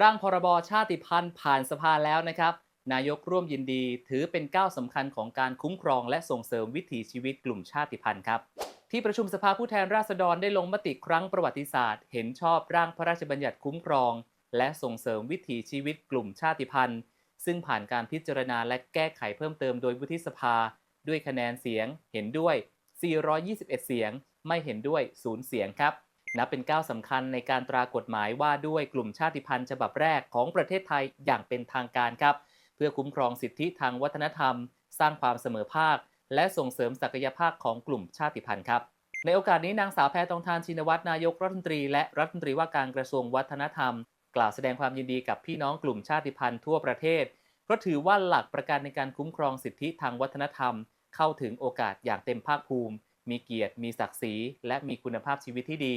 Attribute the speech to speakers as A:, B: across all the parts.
A: ร่างพรบชาติพันธุ์ผ่านสภาแล้วนะครับ นายกร่วมยินดีถือเป็นก้าวสำคัญของการคุ้มครองและส่งเสริมวิถีชีวิตกลุ่มชาติพันธุ์ครับ ที่ประชุมสภาผู้แทนราษฎรได้ลงมติครั้งประวัติศาสตร์ เห็นชอบร่างพระราชบัญญัติคุ้มครอง และส่งเสริมวิถีชีวิตกลุ่มชาติพันธุ์ ซึ่งผ่านการพิจารณาและแก้ไขเพิ่มเติมโดยวุฒิสภา ด้วยคะแนนเสียง เห็นด้วย 421 เสียง ไม่เห็นด้วย 0 เสียงครับ นับเป็นก้าวสำคัญในการตรากฎหมายว่าด้วยกลุ่มชาติพันธุ์ฉบับแรกของประเทศไทยอย่างเป็นทางการครับ เพื่อคุ้มครองสิทธิทางวัฒนธรรม สร้างความเสมอภาค และส่งเสริมศักยภาพของกลุ่มชาติพันธุ์ครับในโอกาสนี้นางสาวแพทองทานชินวัตรนายกรัฐมนตรีและรัฐมนตรีว่าการกระทรวงวัฒนธรรม กล่าวแสดงความยินดีกับพี่น้องกลุ่มชาติพันธุ์ทั่วประเทศเพราะถือว่าหลักประกันในการคุ้มครองสิทธิทางวัฒนธรรม เข้าถึงโอกาสอย่างเต็มภาคภูมิ มีเกียรติ มีศักดิ์ศรี และมีคุณภาพชีวิตที่ดี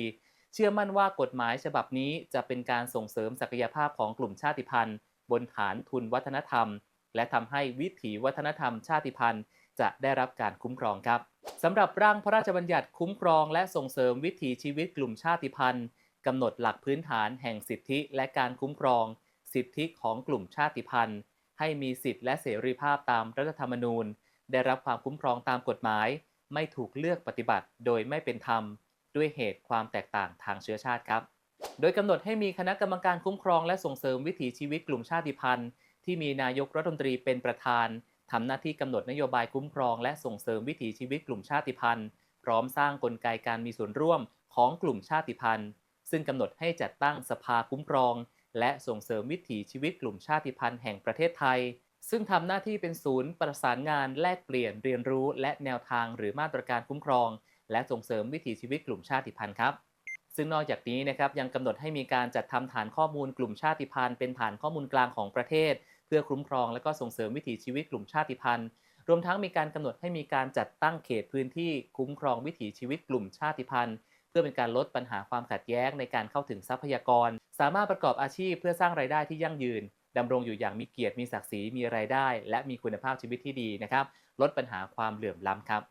A: เชื่อมั่นว่ากฎหมายฉบับนี้จะเป็นการส่งเสริมศักยภาพของกลุ่มชาติพันธุ์ บนฐานทุนวัฒนธรรม และทำให้วิถีวัฒนธรรมชาติพันธุ์ จะได้รับการคุ้มครองครับสำหรับร่างพระราชบัญญัติคุ้มครอง และส่งเสริมวิถีชีวิตกลุ่มชาติพันธุ์กำหนดหลักพื้นฐานแห่งสิทธิและการคุ้มครอง สิทธิของกลุ่มชาติพันธุ์ ให้มีสิทธิและเสรีภาพตามรัฐธรรมนูญ ได้รับความคุ้มครองตามกฎหมาย ไม่ถูกเลือกปฏิบัติโดยไม่เป็นธรรม ด้วยเหตุความแตกต่างทางเชื้อชาติครับ โดยกำหนดให้มีคณะกรรมการคุ้มครองและส่งเสริมวิถีชีวิตกลุ่มชาติพันธุ์ ที่มีนายกรัฐมนตรีเป็นประธานทำหน้าที่กำหนดนโยบายคุ้มครองและส่งเสริมวิถีชีวิตกลุ่มชาติพันธุ์ พร้อมสร้างกลไกการมีส่วนร่วมของกลุ่มชาติพันธุ์ ซึ่งกำหนดให้จัดตั้งสภาคุ้มครอง และส่งเสริมวิถีชีวิตกลุ่มชาติพันธุ์แห่งประเทศไทย ซึ่งทำหน้าที่เป็นศูนย์ประสานงานแลกเปลี่ยนเรียนรู้ และแนวทางหรือมาตรการคุ้มครอง และส่งเสริมวิถีชีวิตกลุ่มชาติพันธุ์ครับ ซึ่งนอกจากนี้นะครับยังกำหนดให้มีการจัดทำฐานข้อมูลกลุ่มชาติพันธุ์เป็นฐานข้อมูลกลางของประเทศ เพื่อคุ้มครองและก็ส่งเสริมวิถีชีวิตกลุ่มชาติพันธุ์ รวมทั้งมีการกำหนดให้มีการจัดตั้งเขตพื้นที่คุ้มครองวิถีชีวิตกลุ่มชาติพันธุ์ เพื่อเป็นการลดปัญหาความขัดแย้งในการเข้าถึงทรัพยากร สามารถประกอบอาชีพเพื่อสร้างรายได้ที่ยั่งยืนดำรงอยู่อย่างมีเกียรติมีศักดิ์ศรีมีรายได้ และมีคุณภาพชีวิตที่ดีนะครับ ลดปัญหาความเหลื่อมล้ำครับ